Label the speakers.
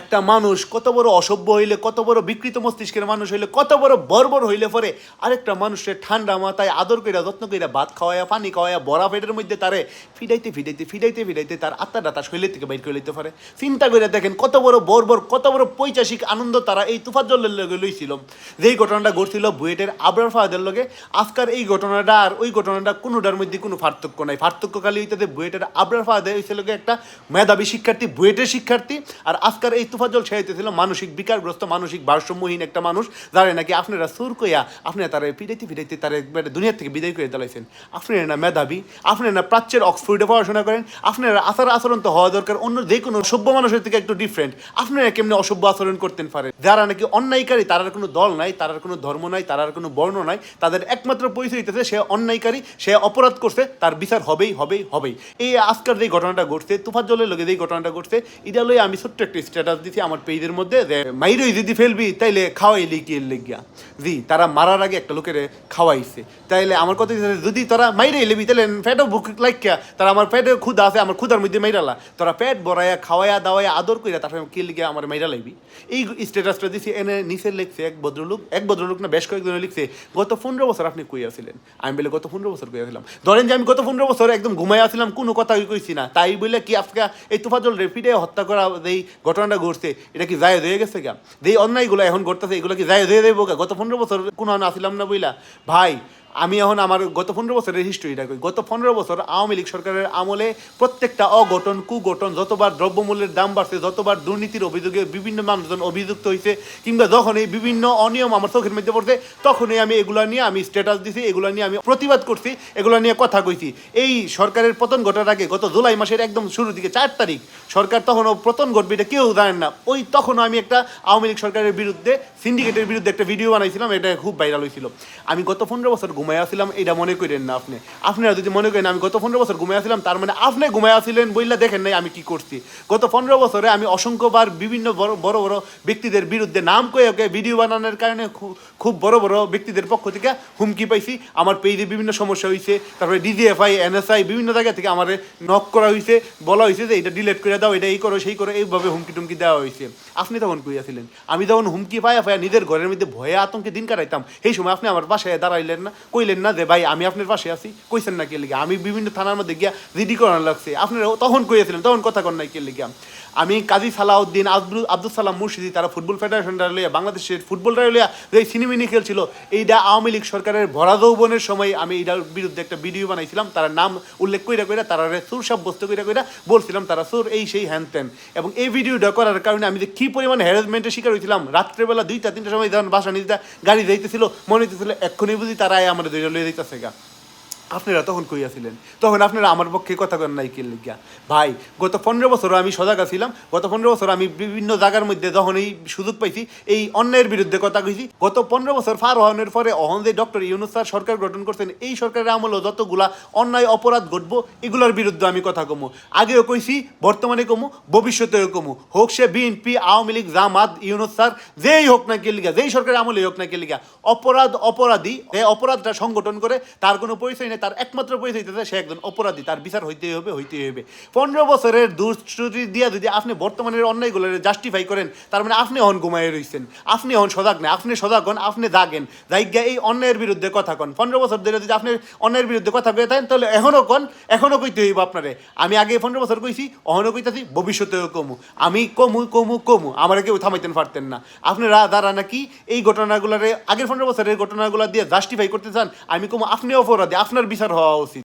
Speaker 1: একটা মানুষ কত বড় অসভ্য হইলে, কত বড় বিকৃত মস্তিষ্কের মানুষ হইলে, কত বড় বর্বর হইলে পরে আরেকটা মানুষের ঠান্ডা মাথায় আদর কইরা, যত্ন কইরা ভাত খাওয়ায়া, পানি খাওয়ায়া, বড়া পেটের মধ্যে তারে ফিডাইতে ফিডাইতে ফিডাইতে ফিডাইতে তার আত্মাটা তার শৈলের থেকে বাইর করে লইতে পারে। চিন্তা করে দেখেন কত বড় বর্বর, কত বড় পৈচাসিক আনন্দ তারা এই তুফাজ্জলের লগে লইছিল। যেই ঘটনাটা ঘটছিল বুয়েটের আবরার ফাহাদের লগে, আজকার এই ঘটনাটা আর ওই ঘটনাটা কোনোটার মধ্যে কোনো পার্থক্য নাই। পার্থক্য খালি হইতে বুয়েটের আবরার ফাহাদে হয়েছিল গিয়ে একটা মেধাবী শিক্ষার্থী, বুয়েটের শিক্ষার্থী, আর আজকার এই তুফাজ্জল সে হইতেছিল মানসিক বিকারগ্রস্ত, মানসিক ভারসাম্যহীন একটা মানুষ, যারা নাকি আপনারা সুর কইয়া আপনারা তারা পিটাইতে পিটাইতে তারা একবারে দুনিয়া থেকে বিদায় করে দিলাইছেন। আপনারা না মেধাবী আপনারা না প্রাচ্যের অক্সফোর্ডে পড়াশোনা করেন আপনারা আচার আচরণ তো হওয়া দরকার, অন্য যে কোনো সভ্য মানুষের থেকে একটু ডিফারেন্ট আপনারা কেমনি অসভ্য আচরণ করতেন পারে যারা নাকি অন্যায়কারী, তারার কোনো দল নাই, তারার কোনো ধর্ম নাই, তারার কোনো বর্ণ নাই, তাদের একমাত্র পরিচয় হইতেছে সে অন্যায়কারী, সে অপরাধ করছে, তার বিচার হবেই হবেই হবেই। এই আজকার যে ঘটনাটা ঘটছে, তুফাজ্জলের লগে যে ঘটনাটা ঘটছে, এটা আমি ছোট্ট একটা স্ট্যাটাস দিছি, আমার পেজের মধ্যে, যে মাইরই যদি ফেলবি, তাইলে খাওয়াই লিখি লিখিয়া জি, তারা মারার আগে একটা লোকের খাওয়াইছে। তাইলে আমার কথা যদি তোরা মাইরে লেবি তাহলে ফ্যাটও বুক লাইকিয়া তারা আমার পেটে ক্ষুদা আছে, আমার ক্ষুদার মধ্যে মাইরালা। তোরা পেট বড়াইয়া খাওয়াইয়া, দাওয়াইয়া, আদর কইরা তারপরে কে লিখে আমার মাইরা লাইবি। এই স্ট্যাটাসটা দিছি, এনে নিচে লিখছে এক ভদ্রলোক এক ভদ্রলোক না, বেশ কয়েকজনে লিখছে, গত পনেরো বছর আপনি কই আছিলেন? আমি বলে, গত পনেরো বছর কই আসছিলাম ধরেন যে আমি গত পনেরো বছর একদম ঘুমাই আসছিলাম কোনো কথা কইছি না। তাই বলে কি আজকে এই তুফাজল রেপিডে হত্যা করা এই ঘটনাটা ঘটছে এটা কি জায়েজ হয়ে গেছে গা? যে অন্যায়গুলো এখন ঘটতেছে, এগুলো কি জায়েজ হয়ে দেবো গা? গত পনেরো বছর কোনো আসিলাম না বইলা। ভাই আমি এখন আমার গত পনেরো বছরের হিস্ট্রিটা কই। গত পনেরো বছর আওয়ামী লীগ সরকারের আমলে প্রত্যেকটা অঘটন, কুঘটন, যতবার দ্রব্যমূল্যের দাম বাড়ছে, যতবার দুর্নীতির অভিযোগে বিভিন্ন মানুষজন অভিযুক্ত হয়েছে কিংবা যখন এই বিভিন্ন অনিয়ম আমার চোখের মধ্যে পড়ছে, তখনই আমি এগুলো নিয়ে আমি স্ট্যাটাস দিছি, এগুলো নিয়ে আমি প্রতিবাদ করছি, এগুলো নিয়ে কথা কইছি। এই সরকারের পতন ঘটার আগে গত জুলাই মাসের একদম শুরুর দিকে চার তারিখ, সরকার তখনও পতন ঘটবে এটা কেউ জানেন না। ওই তখনও আমি একটা আওয়ামী লীগ সরকারের বিরুদ্ধে সিন্ডিকেটের বিরুদ্ধে একটা ভিডিও বানাইছিলাম, এটা খুব ভাইরাল হয়েছিল আমি গত পনেরো বছর ঘুমাই আসছিলাম এটা মনে করেন না আপনি। আপনারা যদি মনে করেন আমি গত পনেরো বছর ঘুমাই আসছিলাম তার মানে আপনি ঘুমাই আসছিলেন বইলা দেখেন নাই আমি কি করছি। গত পনেরো বছরে আমি অসংখ্যবার বিভিন্ন বড় বড় বড় ব্যক্তিদের বিরুদ্ধে নাম কয়ে ওকে ভিডিও বানানোর কারণে খুব বড় বড় ব্যক্তিদের পক্ষ থেকে হুমকি পাইছি। আমার পেজে বিভিন্ন সমস্যা হয়েছে তারপরে ডিজিএফআই, এনএসআই বিভিন্ন জায়গা থেকে আমার নক করা হয়েছে বলা হয়েছে যে এটা ডিলেট করে দাও এটা এই করো, সেই করো, এইভাবে হুমকি টুমকি দেওয়া হয়েছে আপনি তখন কইয়াছিলেন? আমি তখন হুমকি পাইয়া পাইয়া নিজের ঘরের মধ্যে ভয়ে আতঙ্কে দিন কাটাইতাম, সেই সময় আপনি আমার বাসায় দাঁড়াইলেন না। কইলেন না যে, ভাই, আমি আপনার পাশে আছি। কইছেন না কে লিগে। আমি বিভিন্ন থানার মধ্যে গিয়া জিডি করানো লাগছে। আপনারা তখন কইয়াছিলেন, তখন কথা কন নাই কে লিগে। আমি কাজী সালাউদ্দিন আব্দুল আব্দুল সালাম মুর্শিদি, তারা ফুটবল ফেডারেশনটা লইয়া, বাংলাদেশের ফুটবলটা লইয়া যে সিনেমিনি খেলছিল এইটা আওয়ামী লীগ সরকারের ভরা যৌবনের সময় আমি এইটার বিরুদ্ধে একটা ভিডিও বানাইছিলাম। তারা নাম উল্লেখ কইরা কইরা, তারা সুর সাব্যস্ত কইরা কইরা বলছিলাম, তারা সুর এই সেই হ্যান ত্যান। এবং এই ভিডিওটা করার কারণে আমি যে কী পরিমাণ হ্যারাসমেন্টের শিকার হয়েছিলাম রাত্রেবেলা দুইটা, তিনটার সময় যখন বাসা নিজেটা গাড়ি যাইতেছিল, মনে হইতেছিল, এক্ষুনি বুঝি তারা আয় আমাদের দুইটা লইয়া যাইতেছে গা আপনারা তখন কইয়াছিলেন তখন আপনারা আমার পক্ষে কথা কন নাই কে লিগা? ভাই, গত পনেরো বছর আমি সজাগ ছিলাম গত পনেরো বছর আমি বিভিন্ন জায়গার মধ্যে যখন এই সুযোগ পাইছি, এই অন্যায়ের বিরুদ্ধে কথা কইছি। গত পনেরো বছর পার হওয়ানোর পরে অহন যে ডক্টর ইউনুস স্যার সরকার গঠন করছেন, এই সরকারের আমলও যতগুলা অন্যায় অপরাধ ঘটবো, এগুলোর বিরুদ্ধে আমি কথা কমু। আগেও কইছি, বর্তমানে কমু, ভবিষ্যতেও কমু। হোক সে বিএনপি, আওয়ামী লীগ, জামাত, ইউনুস স্যার, যেই হোক না কে লিগা, যেই সরকারের আমলেই হোক না কে লিগা, অপরাধ অপরাধী অপরাধটা সংগঠন করে, তার কোনো পরিচয় নেই তার একমাত্র পরিচয় দিতে সে একজন অপরাধী, তার বিচার হইতেই হবে হইতেই হবে পনেরো বছরের দুষ্টি দিয়ে যদি আপনি বর্তমানের অন্যায়গুলো জাস্টিফাই করেন, তার মানে আপনি হন ঘুমাই রইছেন, আপনি হন সজাগ না আপনি সজাগ হন আপনি জাগেন। জায়গা এই অন্যায়ের বিরুদ্ধে কথা কন। পনেরো বছর ধরে যদি আপনি অন্যায়ের বিরুদ্ধে কথা কয়ে থাকেন, তাহলে এখনও কন এখনও কইতে হইব আপনারে। আমি আগে পনেরো বছর কইছি অহনও কইতাছি, ভবিষ্যতেও কমু। আমি কমু কমু কমু, আমার কেউ থামাইতেন পারতেন না। আপনারা দ্বারা নাকি এই ঘটনাগুলারে, আগের পনেরো বছরের ঘটনাগুলো দিয়ে জাস্টিফাই করতে চান, আমি কমু, আপনি অপরাধী, আপনার বিচার হওয়া উচিত।